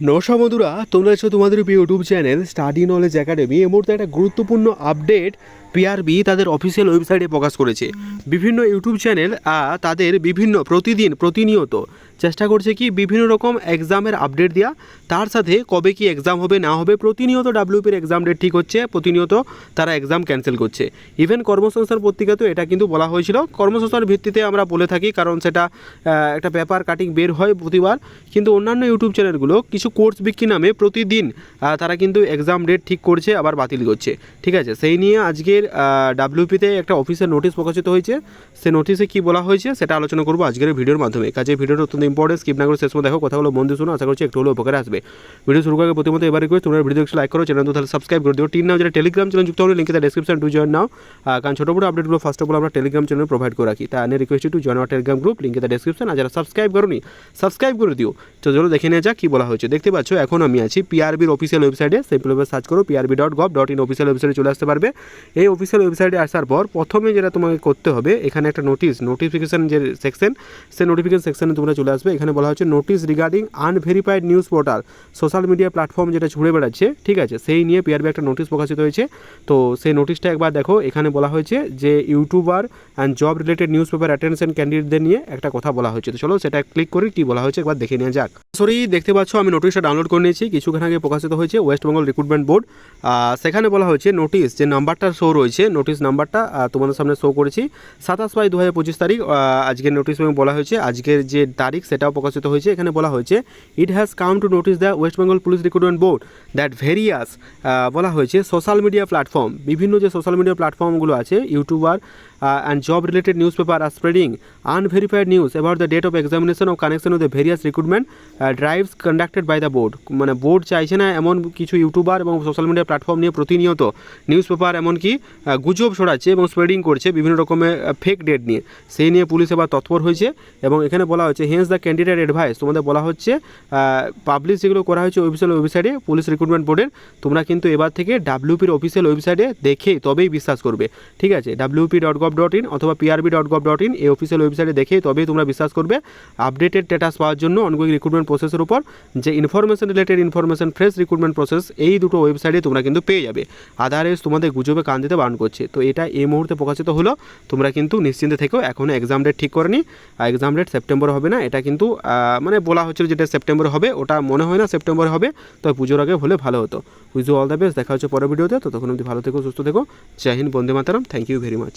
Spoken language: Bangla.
নশা বন্ধুরা, তোমরা আছো তোমাদের YouTube channel study knowledge academy এই মুহূর্তে একটা গুরুত্বপূর্ণ আপডেট পিআরবি তাদের অফিসিয়াল ওয়েবসাইটে প্রকাশ করেছে। বিভিন্ন ইউটিউব চ্যানেল তাদের বিভিন্ন প্রতিদিন প্রতিনিয়ত চেষ্টা করছে কি বিভিন্ন রকম এক্সামের আপডেট দেওয়া তার সাথে কবে কি এক্সাম হবে, না হবে, প্রতিনিয়ত ডাব্লিউপির এক্সাম ডেট ঠিক হচ্ছে, প্রতিনিয়ত তারা এক্সাম ক্যান্সেল করছে। ইভেন কর্মসংস্থান পত্রিকাতেও এটা কিন্তু বলা হয়েছিল। কর্মসংস্থান ভিত্তিতে আমরা বলে থাকি, কারণ সেটা একটা পেপার কাটিং বের হয় প্রতিবার। কিন্তু অন্যান্য ইউটিউব চ্যানেলগুলো কিছু কোর্স বিক্রি নামে প্রতিদিন তারা কিন্তু এক্সাম ডেট ঠিক করছে, আবার বাতিল করছে। ঠিক আছে? সেই নিয়ে আজকের ডাব্লিউপিতে একটা অফিসের নোটিশ প্রকাশিত হয়েছে। সে নোটিশে কি বলা হয়েছে সেটা আলোচনা করব আজকের ভিডিওর মাধ্যমে। কাজে ভিডিওটা অত্যন্ত ইম্পর্টেন্ট স্কিপ না করে শেষ দেখো কথাগুলো দিয়ে শুনো, আশা করছি একটু হলেও উপকারে আসবে। ভিডিও শুরু করার প্রতিমত এবার রিকোয়েস্ট তোমরা ভিডিও একটু লাইক করো চ্যানেল তাহলে সাবস্ক্রাইব করে দিও। টিন নাও যেটা টেলিগ্রাম চ্যানেল যুক্ত হলে লিঙ্কে ডেসক্রিপশন টু জয়েন নাও। কারণ ছোটো বড় আপডেটগুলো ফার্স্ট অফ অল আমরা টেলিগ্রাম চ্যানেল প্রোভাইড করে রাখি। তা আনের request to join our Telegram group লিঙ্কে ডেসক্রিপশন আর যারা সাবস্ক্রাইব করোনি সাবস্ক্রাইব করে দিও। তো চলো দেখে নিয়ে যাক কী বলা হয়েছে। দেখতে পাচ্ছ, এখন আমি আছি পিআরবির অফিসিয়াল ওয়েবসাইটে সিম্পলভাবে সার্চ করো PRB dot gov dot in official ওয়েবসাইটে চলে আসতে পারবে। এই অফিসিয়াল ওয়েবসাইটে আসার পর প্রথমে যেটা তোমাকে করতে হবে, এখানে একটা নোটিশ নোটিফিকেশন যে সেকশন সেই নোটিফিকেশন সেকশনে তোমরা চলে আসবে। এখানে বলা হচ্ছে notice regarding unverified news portal social media platform যেটা ছুড়ে বেড়াচ্ছে, ঠিক আছে? সেই নিয়ে পিআরবি একটা নোটিশ প্রকাশিত হয়েছে। তো সেই নোটিশটা একবার দেখো, এখানে বলা হয়েছে যে YouTuber and job related news paper attention ক্যান্ডিডেটদের নিয়ে একটা কথা বলা হয়েছে। তো চলো সেটা ক্লিক করি কি বলা হয়েছে একবার দেখে নেওয়া যাক। সরি দেখতে পাচ্ছ আমি নোটিশটা ডাউনলোড করে নিয়েছি। কিছুক্ষণ আগে প্রকাশিত হয়েছে ওয়েস্ট বেঙ্গল রিক্রুটমেন্ট বোর্ড সেখানে বলা হয়েছে নোটিশ যে নাম্বারটা শো রয়েছে নোটিশ নাম্বারটা তোমাদের সামনে শো করেছি। সাতাশ বাই দু হাজার পঁচিশ তারিখ আজকের নোটিশ বলা হয়েছে। আজকের যে তারিখ, সেটাও প্রকাশিত হয়েছে। এখানে বলা হয়েছে it has come to notice the West Bengal police recruitment board that various বলা হয়েছে সোশ্যাল মিডিয়া প্ল্যাটফর্ম বিভিন্ন যে সোশ্যাল মিডিয়া প্ল্যাটফর্মগুলো আছে YouTuber and job related news paper R spreading unverified news about the date of examination of connection of the various recruitment drives conducted by the board মানে বোর্ড চাইছে না এমন কিছু ইউটিউবার এবং সোশ্যাল মিডিয়া প্ল্যাটফর্ম নিয়ে প্রতিনিয়ত নিউজ পেপার এমনকি গুজব ছড়াচ্ছে এবং স্প্রেডিং করছে বিভিন্ন রকমের ফেক ডেট নিয়ে। সেই নিয়ে পুলিশ এবার তৎপর হয়েছে এবং এখানে বলা হচ্ছে হেন্স দ্য ক্যান্ডিডেট অ্যাডভাইস তোমাদের বলা হচ্ছে পাবলিশ যেগুলো করা হয়েছে অফিসিয়াল ওয়েবসাইটে পুলিশ রিক্রুটমেন্ট বোর্ডের তোমরা কিন্তু এবার থেকে ডাব্লিউপির অফিসিয়াল ওয়েবসাইটে দেখে তবেই বিশ্বাস করবে। ঠিক আছে? WBP dot gov dot in অথবা PRB dot gov dot in এই অফিসিয়াল ওয়েবসাইটে দেখে তবেই তোমরা বিশ্বাস করবে। আপডেটেড স্ট্যাটাস পাওয়ার জন্য অনগোয়িং রিক্রুটমেন্ট প্রসেসের উপর যে information related information fresh recruitment process এই দুটো ওয়েবসাইটে তোমরা কিন্তু পেয়ে যাবে। আদারওয়াইজ তোমাদের গুজবে কান দিতে বারণ করছে। তো এটা এই মুহূর্তে প্রকাশিত হলো। তোমরা কিন্তু নিশ্চিন্তে থেকেও এখনও এক্সাম ডেট ঠিক করেনি। এক্সাম ডেট সেপ্টেম্বর হবে না, এটা কিন্তু মানে বলা হচ্ছিল যেটা সেপ্টেম্বর হবে, ওটা মনে হয় না সেপ্টেম্বর হবে। তো পুজোর আগে হলে ভালো হতো। উইজ অল দ্য বেস্ট দেখা হচ্ছে পরের ভিডিওতে তো। তখন অবধি ভালো থেকো, সুস্থ থেকো। জয় হিন্দ, বন্দে Mataram. Thank you very much